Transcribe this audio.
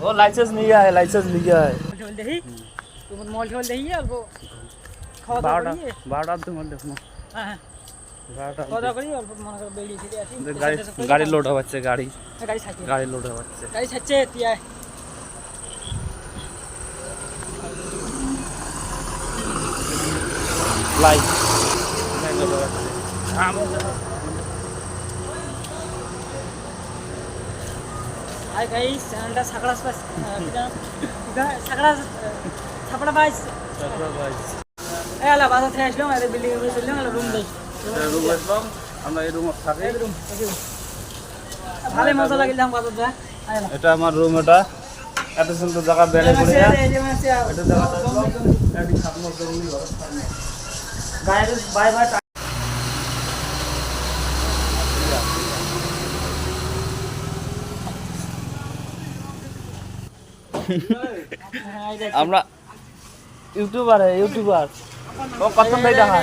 वो लाइसेंस लिया है लाइसेंस लिया है মল ঠল দেখি তোমার মল ঠল দেখি অল্প খাওয়া দাওয়া বারোটা করি বারোটার তোমার দেখো হ্যাঁ হ্যাঁ বারোটা খাওয়া দাওয়া করি অল্প মনে করো বেরিয়ে ফিরে আসি গাড়ি গাড়ি লোড হচ্ছে গাড়ি গাড়ি ছাড়ছে গাড়ি লোড হচ্ছে গাড়ি ছাড়ছে তিয়ায় লাইট লাইট লোড হচ্ছে হাই গাইস চ্যানেলটা সাকড়া সাকড়া ছাপড়া বাইস এই আলা বাসা থেকে আসলাম আর বিল্ডিং এ চললাম আলা রুম দেই রুম আসলাম আমরা এই রুমে থাকি। রুম ভালো মজা লাগিলাম বাজার যা এটা আমার রুম এটা। এত সুন্দর জায়গা বেড়ে পড়ে এটা জায়গা বাইরে বাই বাই আমরা ইউটিউবার ইউটিউবার। ও কত ভাই দেখা